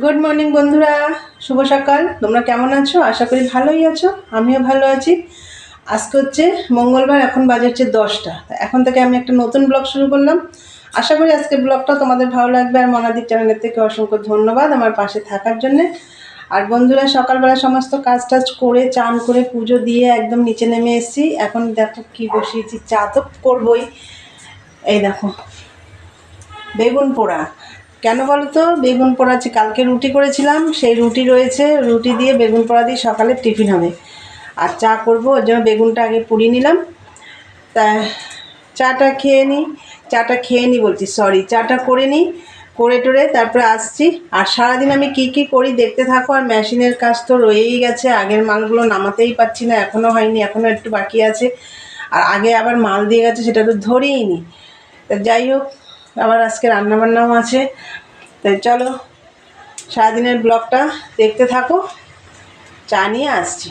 Good morning বন্ধুরা। শুভ সকাল। তোমরা কেমন আছো? আশা করি ভালোই আছো। আমিও ভালো আছি। আজকে হচ্ছে মঙ্গলবার, এখন বাজে হচ্ছে দশটা। এখন থেকে আমি একটা নতুন ব্লগ শুরু করলাম। আশা করি আজকের ব্লগটা তোমাদের ভালো লাগবে। আর মনাদির চ্যানেলের থেকে অসংখ্য ধন্যবাদ আমার পাশে থাকার জন্যে। আর বন্ধুরা, সকালবেলা সমস্ত কাজ টাজ করে, চান করে, পুজো দিয়ে একদম নিচে নেমে এসেছি। এখন দেখো কি বসিয়েছি। চা তো করবই। এই দেখো, বেগুন পোড়া। কেন বলো তো বেগুন পোড়া কালকে রুটি করেছিলাম, সেই রুটি রয়েছে, রুটি দিয়ে বেগুন পোড়া দিয়ে সকালে টিফিন হবে। আর চা করব, ওর জন্য বেগুনটা আগে পুড়িয়ে নিলাম। তা চাটা খেয়ে নিই চাটা খেয়ে নিই বলছি সরি চাটা করে নিই করে টোরে তারপরে আসছি। আর সারাদিন আমি কি কি করি দেখতে থাকো, আর মেশিনের কাজ তো রয়েই গেছে, আগের মালগুলো নামাতেই পারছি না এখনও হয়নি এখনও একটু বাকি আছে। আর আগে আবার মাল দিয়ে গেছে, সেটা তো ধরেই নি। তা যাই হোক আবার আজকে রান্নাবান্নাও আছে। তাই চলো, সারাদিনের ব্লগটা দেখতে থাকো, চা নিয়ে আসছি।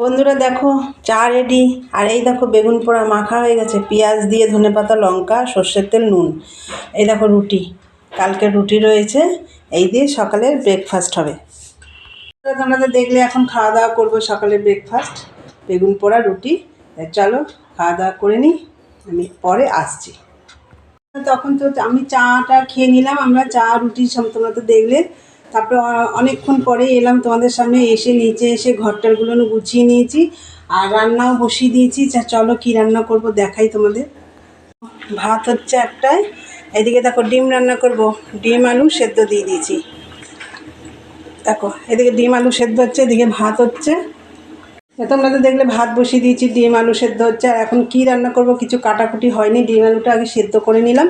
বন্ধুরা দেখো, চা রেডি আর এই দেখো, বেগুন পোড়া মাখা হয়ে গেছে। পেঁয়াজ দিয়ে ধনে পাতা, লঙ্কা, সর্ষের তেল, নুন। এই দেখো রুটি। কালকে রুটি রয়েছে। এই দিয়ে সকালের ব্রেকফাস্ট হবে। তোমরা তো দেখলে, এখন খাওয়া দাওয়া করব সকালের ব্রেকফাস্ট বেগুন পোড়া, রুটি। চলো, খাওয়া দাওয়া করে নিই। আমি পরে আসছি। তখন তো আমি চাটা খেয়ে নিলাম, আমরা চা, রুটি সব তোমরা তো দেখলে। তারপরে অনেকক্ষণ পরে এলাম তোমাদের সামনে, এসে নিচে এসে ঘরটারগুলো গুছিয়ে নিয়েছি আর রান্নাও বসিয়ে দিয়েছি। চলো কী রান্না করব দেখাই তোমাদের। ভাত হচ্ছে একটাই। এদিকে দেখো ডিম রান্না করব। ডিম, আলু সেদ্ধ দিয়ে দিয়েছি। দেখো, এদিকে ডিম, আলু সেদ্ধ হচ্ছে, এদিকে ভাত হচ্ছে। তোমরা তো দেখলে ভাত বসিয়ে দিয়েছি, ডিম, আলু সেদ্ধ হচ্ছে। আর এখন কী রান্না করব? কিছু কাটাকুটি হয়নি, ডিম আলুটা আগে সেদ্ধ করে নিলাম।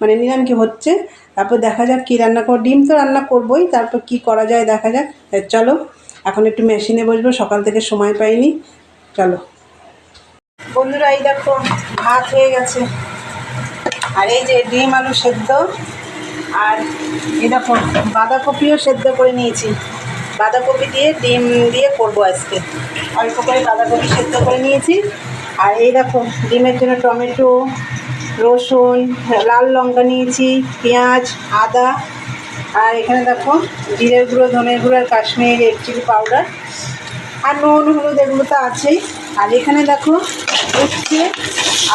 মানে নিলাম কি হচ্ছে? তারপর দেখা যাক কী রান্না করব। ডিম তো রান্না করবোই, তারপর কি করা যায় দেখা যাক। চলো, এখন একটু মেশিনে বসবো, সকাল থেকে সময় পাইনি। চলো। বন্ধুরা, এই দেখো, ভাত হয়ে গেছে। আর এই যে ডিম আলু সেদ্ধ, আর এই দেখো, বাঁধাকপিও সেদ্ধ করে নিয়েছি। বাঁধাকপি দিয়ে, ডিম দিয়ে করব আজকে। অল্প করে বাঁধাকপি সেদ্ধ করে নিয়েছি। আর এই দেখো, ডিমের জন্য টমেটো, রসুন, লাল লঙ্কা নিয়েছি, পেঁয়াজ, আদা। আর এখানে দেখো, জিরের গুঁড়ো, ধনের গুঁড়ো আর কাশ্মীর রেড চিলি পাউডার। আর নুন, হলুদ, এগুলো তো আছেই। আর এখানে দেখো, উচ্ছে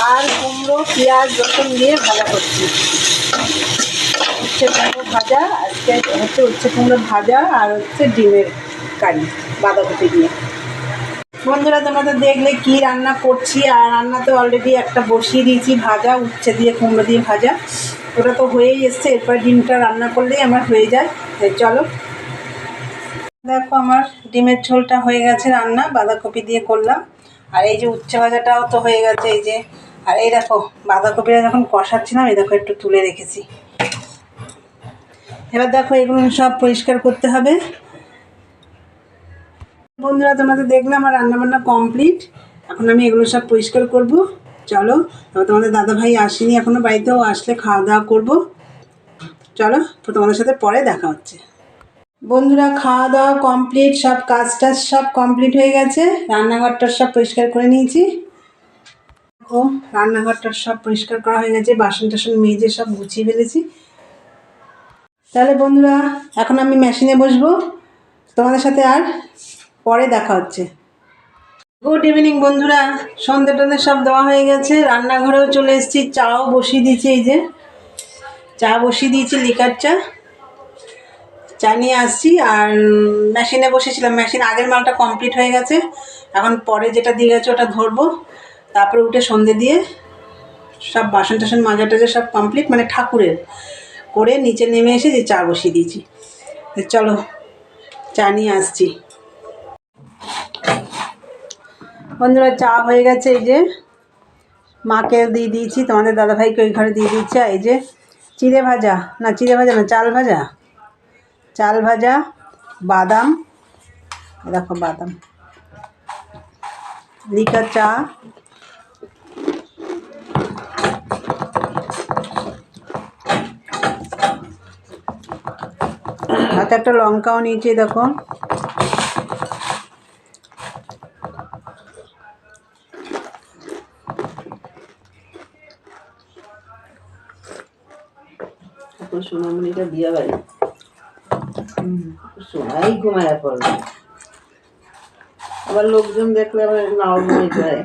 আর কুমড়ো, পেঁয়াজ, রসুন দিয়ে ভাজা করছি। উচ্ছে কুমড়ো ভাজা, আজকে হচ্ছে উচ্ছে কুমড়ো ভাজা আর হচ্ছে ডিমের কারি, বাঁধাকপি দিয়ে। বন্ধুরা, তোমরা তো দেখলে কি রান্না করছি, আর রান্না তো অলরেডি একটা বসিয়ে দিয়েছি ভাজা, উচ্ছে দিয়ে, কুমড়ো দিয়ে ভাজা। ওটা তো হয়েই এসছে, এরপর ডিমটা রান্না করলেই আমার হয়ে যায়। চলো। দেখো আমার ডিমের ঝোলটা হয়ে গেছে রান্না, বাঁধাকপি দিয়ে করলাম। আর এই যে উচ্ছে ভাজাটাও তো হয়ে গেছে, এই যে। আর এই দেখো, বাঁধাকপিটা যখন কষাচ্ছিলাম, এই দেখো একটু তুলে রেখেছি। এবার দেখো এগুলো সব পরিষ্কার করতে হবে। বন্ধুরা তোমাদের দেখলাম আমার রান্নাবান্না কমপ্লিট এখন আমি এগুলো সব পরিষ্কার করব। চলো তোমাদের দাদা ভাই আসেনি এখনও, বাড়িতেও আসলে খাওয়া দাওয়া করব। চলো তোমাদের সাথে পরে দেখা হচ্ছে। বন্ধুরা, খাওয়া দাওয়া কমপ্লিট সব কাজ টাজ সব কমপ্লিট হয়ে গেছে। রান্নাঘরটার সব পরিষ্কার করে নিয়েছি। দেখো রান্নাঘরটার সব পরিষ্কার করা হয়ে গেছে বাসন টাসন মেজে সব গুছিয়ে ফেলেছি। তাহলে বন্ধুরা, এখন আমি মেশিনে বসবো। তোমাদের সাথে আর পরে দেখা হচ্ছে। গুড ইভিনিং বন্ধুরা সন্ধ্যে টন্ধে সব দেওয়া হয়ে গেছে। রান্নাঘরেও চলে এসেছি, চাও বসিয়ে দিয়েছি এই যে। চা বসিয়ে দিয়েছি, লিকার চা। চা নিয়ে আসছি আর মেশিনে বসেছিলাম। মেশিন আগের মালটা কমপ্লিট হয়ে গেছে। এখন পরে যেটা দিয়ে গেছে ওটা ধরবো। তারপরে উঠে সন্ধে দিয়ে সব বাসন টাসন মাজা টাজা সব কমপ্লিট মানে ঠাকুরের। করে নিচে নেমে এসে যে চা বসিয়ে দিয়েছি। চলো, চা নিয়ে আসছি। বন্ধুরা, চা হয়ে গেছে এই যে। মাকে দিয়ে দিয়েছি, তোমাদের দাদাভাইকে ওই ঘরে দিয়ে দিচ্ছে এই যে চিড়ে ভাজা, না, চিড়ে ভাজা না, চাল ভাজা। চাল ভাজা, বাদাম দেখো বাদাম। লিকা চা হাতে একটা লঙ্কাও নিয়েছি, দেখো। সোনামণিটা বিয়ে বাড়ি। সময় ঘুমায় পড়বে আবার লোকজন দেখলে আবার নাও ঘুমিয়ে যায়।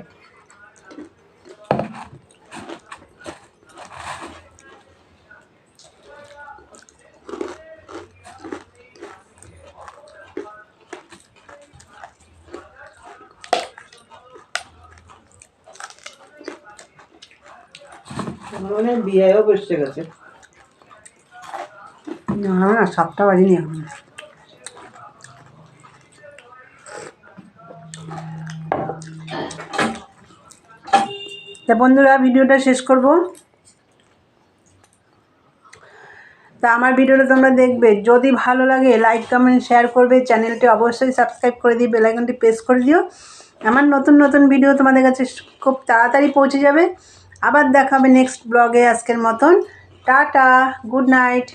মনে বিয়েও বসে গেছে। না না সাতটা বাজেনি এখন। তা বন্ধুরা, ভিডিওটা শেষ করব। তা আমার ভিডিওটা তোমরা দেখবে। যদি ভালো লাগে লাইক কমেন্ট শেয়ার করবে। চ্যানেলটি অবশ্যই সাবস্ক্রাইব করে দিয়ে বেলাইকনটি প্রেস করে দিও। আমার নতুন নতুন ভিডিও তোমাদের কাছে খুব তাড়াতাড়ি পৌঁছে যাবে। আবার দেখাবে নেক্সট ব্লগে আজকের মতন। Tata good night